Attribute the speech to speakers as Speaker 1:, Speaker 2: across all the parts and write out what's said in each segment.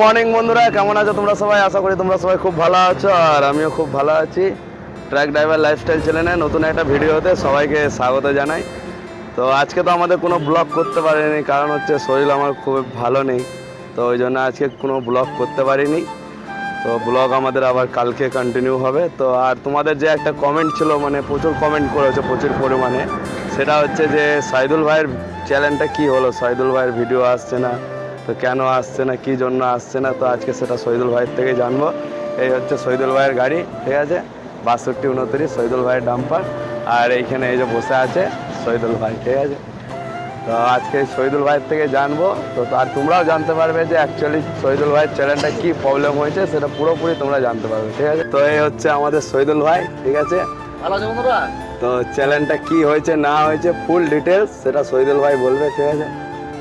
Speaker 1: Morning বন্ধুরা, কেমন আছো তোমরা সবাই? আশা করি তোমরা সবাই খুব ভালো আছো, আর আমিও খুব ভালো আছি। ট্র্যাক ড্রাইভার লাইফস্টাইল চ্যানেলে নতুন একটা ভিডিওতে সবাইকে স্বাগত জানাই। তো আজকে তো আমাদের কোনো ব্লগ করতে পারিনি, কারণ হচ্ছে শরীর আমার খুব ভালো নেই। তো ওই জন্য আজকে কোনো ব্লগ করতে পারিনি। তো ব্লগ আমাদের আবার কালকে কন্টিনিউ হবে। তো আর তোমাদের যে একটা কমেন্ট ছিল মানে প্রচুর কমেন্ট করেছে, প্রচুর পরিমাণে, সেটা হচ্ছে যে সাইদুল ভাইয়ের চ্যানেলটা কি হলো? সাইদুল ভাইয়ের ভিডিও আসছে না? তো কেন আসছে না কি জন্য আসছে না তো আজকে সেটা শহীদুল ভাইয়ের থেকে জানব। এই হচ্ছে শহীদুল ভাইয়ের গাড়ি ঠিক আছে? বাষট্টি উনত্রিশ শহীদুল ভাইয়ের ডাম্পার। আর এইখানে এই যে বসে আছে শহীদুল ভাই ঠিক আছে? তো আজকে শহীদুল ভাইয়ের থেকে জানব। তো আর তোমরাও জানতে পারবে যে অ্যাকচুয়ালি শহীদুল ভাইয়ের চ্যানেলটা কী প্রবলেম হয়েছে সেটা পুরোপুরি তোমরা জানতে পারবে ঠিক আছে? তো এই হচ্ছে আমাদের শহীদুল ভাই ঠিক আছে? তো চ্যানেলটা কি হয়েছে না হয়েছে ফুল ডিটেলস সেটা শহীদুল ভাই বলবে ঠিক আছে?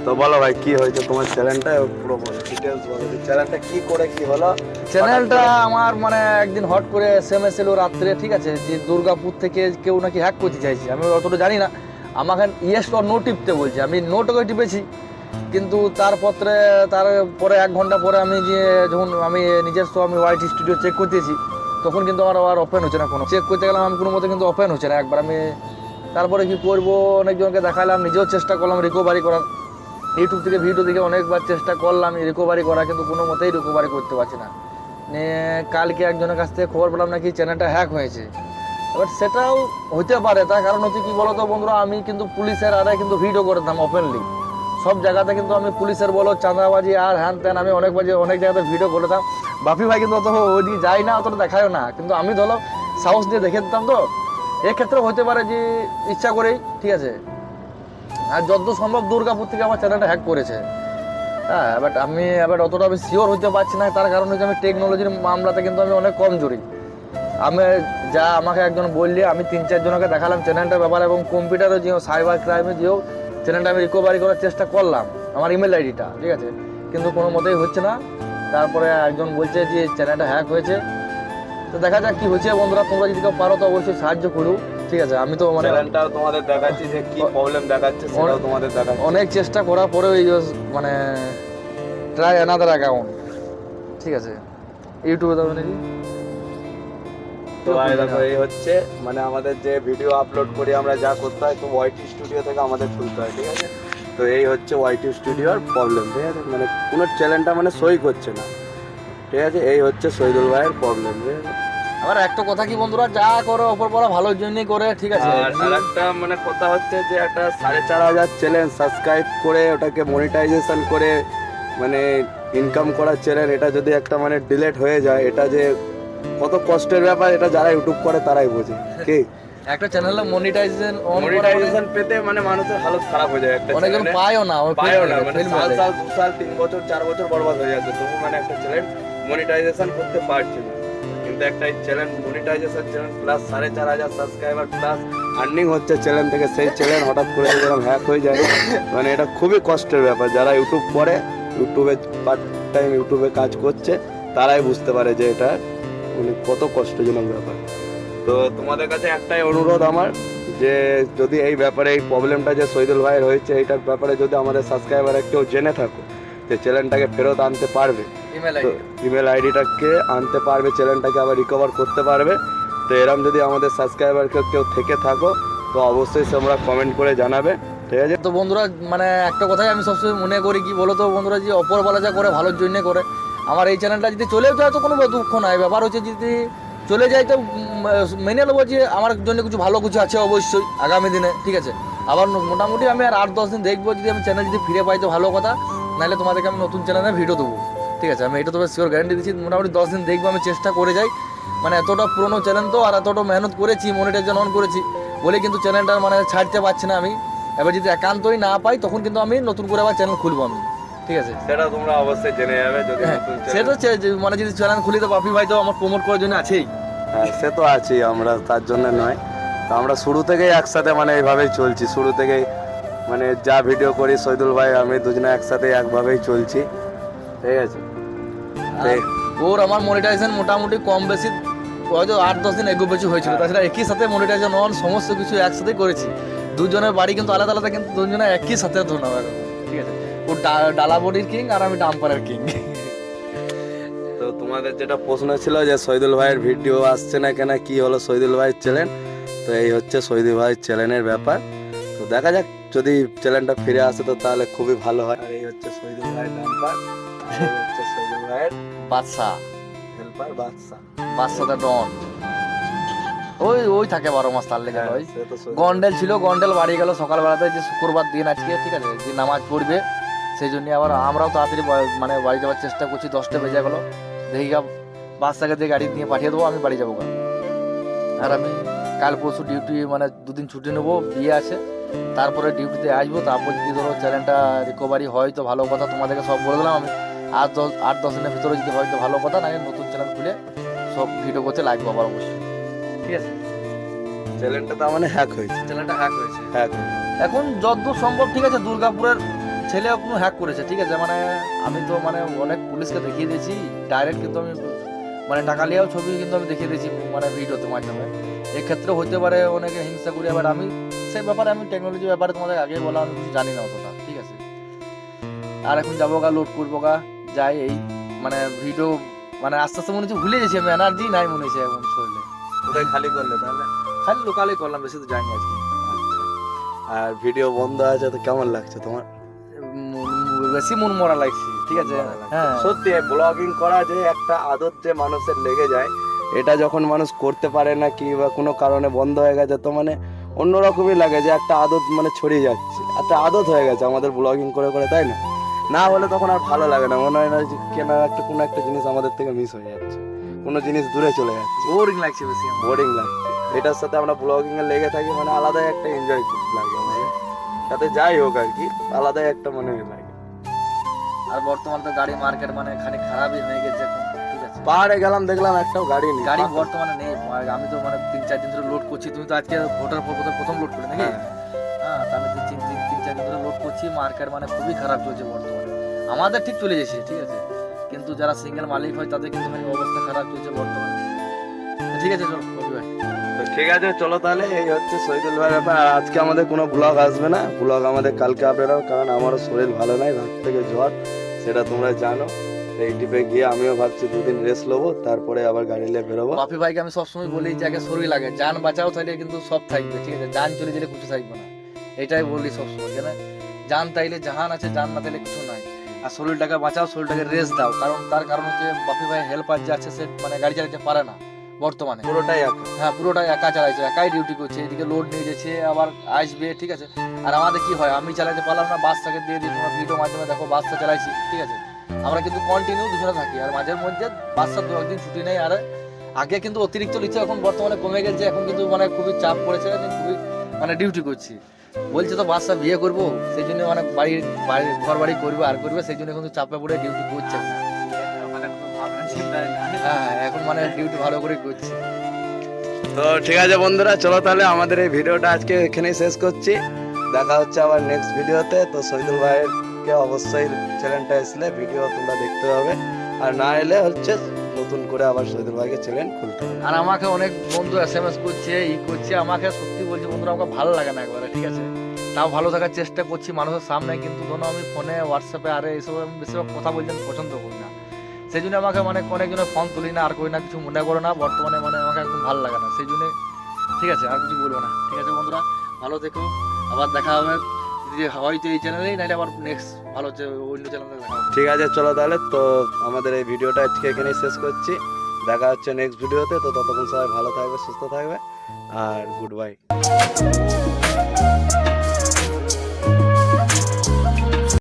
Speaker 1: তো বলো ভাই, কি হয়েছে তোমার চ্যানেলটা পুরো ডিটেলস বলো চ্যানেলটা কি করে, কি হলো?
Speaker 2: চ্যানেলটা আমার মানে একদিন হট করে এসএমএস এলো রাত্রে, ঠিক আছে? যে দুর্গাপুর থেকে কেউ নাকি হ্যাক করতে চাইছে। আমি অতটা জানি না। আমাকে ইয়েস অর নো টিপতে বলছে। আমি নোটকে টিপেছি। কিন্তু তারপরে তারপরে এক ঘণ্টা পরে আমি যে যখন আমি নিজস্ব আমি ওয়াইট স্টুডিও চেক করতেছি, তখন কিন্তু আমার আর ওপেন হচ্ছে না কোনো। চেক করতে গেলাম, আমি কোনো মতে কিন্তু ওপেন হচ্ছে না একবার। আমি তারপরে কি করব? অনেকজনকে দেখালাম, নিজেও চেষ্টা করলাম রিকভারি করার। ইউটিউব থেকে ভিডিও দেখে অনেকবার চেষ্টা করলাম রিকভারি করা, কিন্তু কোনো মতেই রিকভারি করতে পারছি না। কালকে একজনের কাছ থেকে খবর পেলাম নাকি চ্যানেলটা হ্যাক হয়েছে। এবার সেটাও হতে পারে, তার কারণ হচ্ছে কি বলতো বন্ধুরা, আমি কিন্তু পুলিশের আরে কিন্তু ভিডিও করতাম ওপেনলি সব জায়গাতে কিন্তু আমি পুলিশের বলো, চাঁদাবাজি আর হ্যান ত্যান আমি অনেক বাজে, অনেক জায়গাতে ভিডিও করতাম। বাপি ভাই কিন্তু অত ওইদিকে যাই না, অতটা দেখায়ও না। কিন্তু আমি ধরো সাহস দিয়ে দেখে দিতাম তো। এক্ষেত্রে হতে পারে যে ইচ্ছা করেই, ঠিক আছে? আর যত সম্ভব দুর্গাপুর থেকে আমার চ্যানেলটা হ্যাক করেছে। হ্যাঁ বাট আমি এবার অতটা আমি শিওর হতে পারছি না, তার কারণ হচ্ছে আমি টেকনোলজির মামলাতে কিন্তু আমি অনেক কম জড়ি। আমি যা আমাকে একজন বললে, আমি তিন চারজনকে দেখালাম চ্যানেলটার ব্যাপার এবং কম্পিউটারে যেও সাইবার ক্রাইমে যেও চ্যানেলটা আমি রিকভারি করার চেষ্টা করলাম, আমার ইমেল আইডিটা ঠিক আছে? কিন্তু কোনো মতেই হচ্ছে না। তারপরে একজন বলছে যে চ্যানেলটা হ্যাক হয়েছে। তো দেখা যাক কি হচ্ছে বন্ধুরা, তোমরা যদি কেউ পারো তো অবশ্যই সাহায্য করো। ঠিক আছে আমি তো মানে
Speaker 1: চ্যানেলটাও তোমাদের দেখাচ্ছি যে কি প্রবলেম দেখাচ্ছে সেটাও তোমাদের দেখাচ্ছি।
Speaker 2: অনেক চেষ্টা করার পরে ওই মানে ট্রাই অ্যানাদার অ্যাকাউন্ট ঠিক আছে ইউটিউবে যাবে নাকি?
Speaker 1: তো দেখো এই হচ্ছে মানে আমাদের যে ভিডিও আপলোড করি আমরা যা করতে হয় তো ওয়াইটি স্টুডিও থেকে আমাদের খুলতে হয় ঠিক আছে? তো এই হচ্ছে ওয়াইটি স্টুডিওর প্রবলেম ঠিক আছে? মানে কোনো চ্যানেলটা মানে সই করছে না। ঠিক আছে এই হচ্ছে শহীদুল ভাইয়ের প্রবলেম ঠিক আছে?
Speaker 2: আবার একটা কথা কি বন্ধুরা যা করো অপর বলা ভালোর জন্যই করে ঠিক আছে?
Speaker 1: আর আরেকটা মানে কথা হচ্ছে যে একটা সাড়ে চার হাজার চ্যানেল সাবস্ক্রাইব করে ওটাকে মনিটাইজেশন করে মানে ইনকাম করার চ্যানেল এটা যদি একটা মানে ডিলেট হয়ে যায় এটা যে কত কষ্টের ব্যাপার এটা যারা ইউটিউব করে তারাই বোঝে। কি?
Speaker 2: একটা চ্যানেলে মনিটাইজেশন
Speaker 1: মনিটাইজেশন পেতে মানে মানুষের হালত খারাপ হয়ে যায় একটা
Speaker 2: অনেকজন পায়ও না
Speaker 1: পায়ও না মানে সাল সাল দু সাল তিন বছর চার বছর বরবাদ হয়ে যাচ্ছে তবু মানে একটা চ্যানেল মনিটাইজেশন করতে পারছে না। কিন্তু একটা চ্যানেল মনিটাইজেশন চ্যানেল প্লাস সাড়ে চার হাজার সাবস্ক্রাইবার প্লাস আর্নিং হচ্ছে চ্যানেল থেকে, সেই চ্যানেল হঠাৎ করে যদি হ্যাক হয়ে যায় মানে এটা খুবই কষ্টের ব্যাপার। যারা ইউটিউব করে ইউটিউবে পার্ট টাইম ইউটিউবে কাজ করছে, তারাই বুঝতে পারে যে এটা মানে কত কষ্টজনক ব্যাপার। তো তোমাদের কাছে একটাই অনুরোধ আমার, যে যদি এই ব্যাপারে এই প্রবলেমটা যে শহীদুল ভাইয়ের হয়েছে, এইটার ব্যাপারে যদি আমাদের সাবস্ক্রাইবার কেউ জেনে থাকো যে চ্যানেলটাকে ফেরত আনতে পারবে।
Speaker 2: ইমেল
Speaker 1: তো ইমেল আইডিটাকে আনতে পারবে চ্যানেলটাকে আবার রিকভার করতে পারবে। তো এরম যদি আমাদের সাবস্ক্রাইবার কেউ কেউ থেকে থাকো তো অবশ্যই তোমরা কমেন্ট করে জানাবে। ঠিক আছে?
Speaker 2: তো বন্ধুরা মানে একটা কথাই আমি সবসময় মনে করি কি বলো তো বন্ধুরা যে অপরবেলা যা করে ভালোর জন্য করে। আমার এই চ্যানেলটা যদি চলেও যায় তো কোনো দুঃখ নাই। ব্যাপার হচ্ছে যদি চলে যায় তো মেনে নেব যে আমার জন্য কিছু ভালো কিছু আছে অবশ্যই আগামী দিনে। ঠিক আছে? আবার মোটামুটি আমি আর আট দশ দিন দেখব যদি আমি চ্যানেল যদি ফিরে পাই তো ভালো কথা। নাহলে তোমাদেরকে আমি নতুন চ্যানেলে ভিডিও দেবো। ঠিক আছে? আমি এটা তোমার শিওর গ্যারান্টি দিচ্ছি মোটামুটি দশ দিন দেখব আমি চেষ্টা করে যাই। মানে এতটা পুরোনো চ্যানেল তো আর এতটা মেহনত করেছি মনিটাইজেশন অন করেছি বলে কিন্তু চ্যানেলটা মানে ছাড়তে পারছি না আমি। এবার যদি একান্তই না পাই তখন কিন্তু আমি নতুন করে আবার চ্যানেল খুলবো আমি। ঠিক আছে?
Speaker 1: সেটা তোমরা অবশ্যই জেনে যাবে যদি
Speaker 2: হ্যাঁ
Speaker 1: নতুন
Speaker 2: সে তো চে- যে- মানে যদি চ্যানেল খুলি তো বাপি ভাই তো আমার প্রমোট করার জন্য আছেই।
Speaker 1: হ্যাঁ সে তো আছেই আমরা তার জন্য নয়। তো আমরা শুরু থেকেই একসাথে মানে এইভাবেই চলছি শুরু থেকেই মানে যা ভিডিও করি শহীদুল ভাই আমি দুজনে একসাথে একভাবেই চলছি। ঠিক আছে?
Speaker 2: ওর আমার মনিটাইজেশন মোটামুটি কম বেশি হয়তো আট দশ দিন এগো বেশি হয়েছিল। তাছাড়া একই সাথে মনিটাইজেশন অন সমস্ত কিছু একসাথে করেছি। দুজনের বাড়ি কিন্তু আলাদা আলাদা কিন্তু দুজনে একই সাথে ধরুন ঠিক আছে? ও ডালাবডির কিং আর আমি ডাম্পারের কিং তো
Speaker 1: তোমাদের যেটা প্রশ্ন ছিল যে শহীদুল ভাইয়ের ভিডিও আসছে না কেন কি হলো শহীদুল ভাইয়ের চ্যানেল তো এই হচ্ছে শহীদুল ভাইয়ের চ্যানেলের ব্যাপার। তো দেখা যাক যদি চ্যানেলটা ফিরে আসে তো তাহলে খুবই ভালো হয়। আর এই হচ্ছে শহীদুল ভাইয়ের নাম্বার হচ্ছে শহীদুল ভাইয়ের
Speaker 2: বাদশাহ
Speaker 1: হেল্পার বাদশা।
Speaker 2: বাদশাটা ডন। ওই ওই থাকে বারো মাস তার লেগে ওই
Speaker 1: সে
Speaker 2: গন্ডেল ছিল গন্ডেল বাড়ি গেল সকালবেলাতে যে শুক্রবার দিন আজকে ঠিক আছে? যে নামাজ পড়বে সেই জন্য আবার আমরাও তাড়াতাড়ি মানে বাড়ি যাওয়ার চেষ্টা করছি দশটা বেজে গেলো। দেখি গা বাচ্চাকে দিয়ে গাড়ি নিয়ে পাঠিয়ে দেবো আমি বাড়ি যাব আর আমি কাল পরশু ডিউটি মানে দুদিন ছুটি নেব বিয়ে আছে। তারপরে ডিউটিতে আসব তারপর যদি ধরো চ্যানেলটা রিকভারি হয় তো ভালো কথা তোমাদেরকে সব বলে দিলাম আমি। আট দশ আট দশ দিনের ভিতরে যদি হয় তো ভালো কথা না নতুন চ্যানেল খুলে সব ভিডিও করতে লাগবো আবার অবশ্যই। ঠিক আছে?
Speaker 1: চ্যানেলটা তার মানে হ্যাক হয়েছে।
Speaker 2: চ্যানেলটা হ্যাক হয়েছে।
Speaker 1: হ্যাক
Speaker 2: এখন যতদূর সম্ভব ঠিক আছে দুর্গাপুরের ছেলে কোনো হ্যাক করেছে ঠিক আছে? মানে আমি তো মানে অনেক পুলিশকে দেখিয়ে দিয়েছি ডাইরেক্ট কিন্তু আমি মানে টাকা লিয়াও ছবি কিন্তু আমি দেখিয়ে দিয়েছি মানে ভিডিওতে মাধ্যমে। এক্ষেত্রে হতে পারে অনেকে হিংসা করি আবার আমি সেই ব্যাপারে আমি টেকনোলজি ব্যাপারে তোমাদের আগে বলা আমি জানি না অতটা ঠিক আছে? আর এখন যাব গা লোড করব গা যাই এই মানে ভিডিও মানে আস্তে আস্তে মনে হচ্ছে ভুলে গেছি আমি এনার্জি নাই মনে হচ্ছে এখন শরীরে।
Speaker 1: পুরাই খালি করলে তাহলে?
Speaker 2: খালি লোকালে করলাম বেশি তো যাইনি আজকে।
Speaker 1: আর ভিডিও বন্ধ আছে তো কেমন লাগছে তোমার?
Speaker 2: বেশি মন মরা লাগছে ঠিক আছে? হ্যাঁ।
Speaker 1: সত্যি ব্লগিং করা যে একটা আদত যে মানুষের লেগে যায় এটা যখন মানুষ করতে পারে না কি বা কোনো কারণে বন্ধ হয়ে গেছে তো মানে অন্যরকমই লাগে যে একটা আদত মানে ছড়িয়ে যাচ্ছে। একটা আদত হয়ে গেছে আমাদের ব্লগিং করে করে তাই না? না হলে তখন আর ভালো লাগে না। মনে হয় না যে কেন একটা কোনো একটা জিনিস আমাদের থেকে মিস হয়ে যাচ্ছে। কোনো জিনিস দূরে চলে যাচ্ছে।
Speaker 2: বোরিং লাগছে বেশি
Speaker 1: বোরিং লাগছে। এটার সাথে আমরা ব্লগিং এ লেগে থাকি মানে আলাদাই একটা এনজয় লাগে আমাদের। সাথে যাই হোক আর কি আলাদাই একটা মনে লাগে।
Speaker 2: আর বর্তমানে তো গাড়ি মার্কেট মানে খানিক খারাপই হয়ে গেছে এখন ঠিক আছে?
Speaker 1: পাহাড়ে গেলাম দেখলাম একটাও গাড়ি নেই।
Speaker 2: গাড়ি বর্তমানে নেই। আর আমি তো মানে তিন চার দিন ধরে লোড করছি। তুমি তো আজকে ভোটার পর প্রথম- প্রথম লোড করে নাকি?
Speaker 1: হ্যাঁ।
Speaker 2: হ্যাঁ আমি তো তিন তিন তিন চার দিন ধরে লোড করছি মার্কেট মানে খুবই খারাপ চলছে বর্তমানে। আমাদের ঠিক চলে যাচ্ছে ঠিক আছে? কিন্তু যারা সিঙ্গেল মালিক হয় তাদের কিন্তু মানে অবস্থা খারাপ চলছে বর্তমানে। ঠিক আছে চলো ভাই
Speaker 1: ঠিক আছে চলো তাহলে এই হচ্ছে শহীদুল ভাই ব্যাপার। আজকে আমাদের কোনো ব্লগ আসবে না। ব্লগ আমাদের কালকে আপডেট হবে কারণ আমারও শরীর ভালো নাই রাত থেকে জ্বর সেটা তোমরা জানো। এই টিপে গিয়ে আমিও ভাবছি দুদিন রেস্ট নেব তারপরে আবার গাড়ি নিয়ে বেরোবো।
Speaker 2: কপি ভাইকে আমি সবসময় বলি যে আগে শরীর লাগে যান বাঁচাও তাহলে কিন্তু সব থাকবে ঠিক আছে? যান চলে গেলে কিছু থাকবে না। এটাই বলি সবসময় কেন? জান তাইলে জাহান আছে জান না তাইলে কিছু নাই। আর শরীরটাকে বাঁচাও শরীরটাকে রেস্ট দাও। কারণ তার কারণ হচ্ছে বাপি ভাই হেল্পার যে আছে সে মানে গাড়ি চালাতে পারে না বর্তমানে।
Speaker 1: পুরোটাই একা।
Speaker 2: হ্যাঁ পুরোটাই একা চালাইছে একাই ডিউটি করছে এদিকে লোড নিয়ে যাচ্ছে আবার আসবে ঠিক আছে? আর আমাদের কি হয় আমি চালাতে পারলাম না বাসটাকে দিয়ে দিই তোমরা ভিডিও মাধ্যমে দেখো বাসটা চালাইছি ঠিক আছে? আমরা কিন্তু কন্টিনিউ দুজনে থাকি। আর মাঝের মধ্যে বাসটা দু একদিন ছুটি নেই। আর আগে কিন্তু অতিরিক্ত লিখছে এখন বর্তমানে কমে গেছে। এখন কিন্তু মানে খুবই চাপ পড়েছে খুবই মানে ডিউটি করছি। বলছে তো বাসটা বিয়ে করব, সেই জন্য মানে বাড়ি বাড়ি ঘর বাড়ি করবে, আর করবে, সেই জন্য কিন্তু চাপে পড়ে ডিউটি করছে। হ্যাঁ এখন মানে ডিউটি ভালো করে করছে।
Speaker 1: তো ঠিক আছে বন্ধুরা, চলো তাহলে আমাদের এই ভিডিওটা আজকে এখানেই শেষ করছি। দেখা হচ্ছে আবার নেক্সট ভিডিওতে তো। শহীদুল ভাইয়েরকে অবশ্যই চ্যানেলটা আসলে ভিডিও তোমরা দেখতে হবে আর না এলে হচ্ছে নতুন করে আবার শহীদুল ভাইকে চ্যানেল খুলতে
Speaker 2: আর আমাকে অনেক বন্ধু এস এম এস করছে, ই করছে, আমাকে সত্যি বলছি, বন্ধুরা, আমাকে ভালো লাগে না একবারে, ঠিক আছে? তাও ভালো থাকার চেষ্টা করছি, মানুষের সামনে, কিন্তু ধরো আমি ফোনে হোয়াটসঅ্যাপে আরে এইসব আমি বেশিরভাগ কথা বলতে পছন্দ করি না। সেই জন্য আমাকে মানে অনেকজনের ফোন তুলি না, আর করি না, কিছু মনে করো না, বর্তমানে মানে আমাকে একদম ভালো লাগে না সেই জন্য ঠিক আছে, আর কিছু বলব না। ঠিক আছে, বন্ধুরা, ভালো থেকো, আবার দেখা হবে। যদি হয়তো এই চ্যানেলেই নাহলে আবার নেক্সট ভালো অন্য চ্যানেলে দেখা
Speaker 1: ঠিক আছে, চলো তাহলে। তো আমাদের এই ভিডিওটা আজকে এখানেই শেষ করছি। দেখা হচ্ছে নেক্সট ভিডিওতে তো। ততক্ষণ সবাই ভালো থাকবে, সুস্থ থাকবে। আর গুড বাই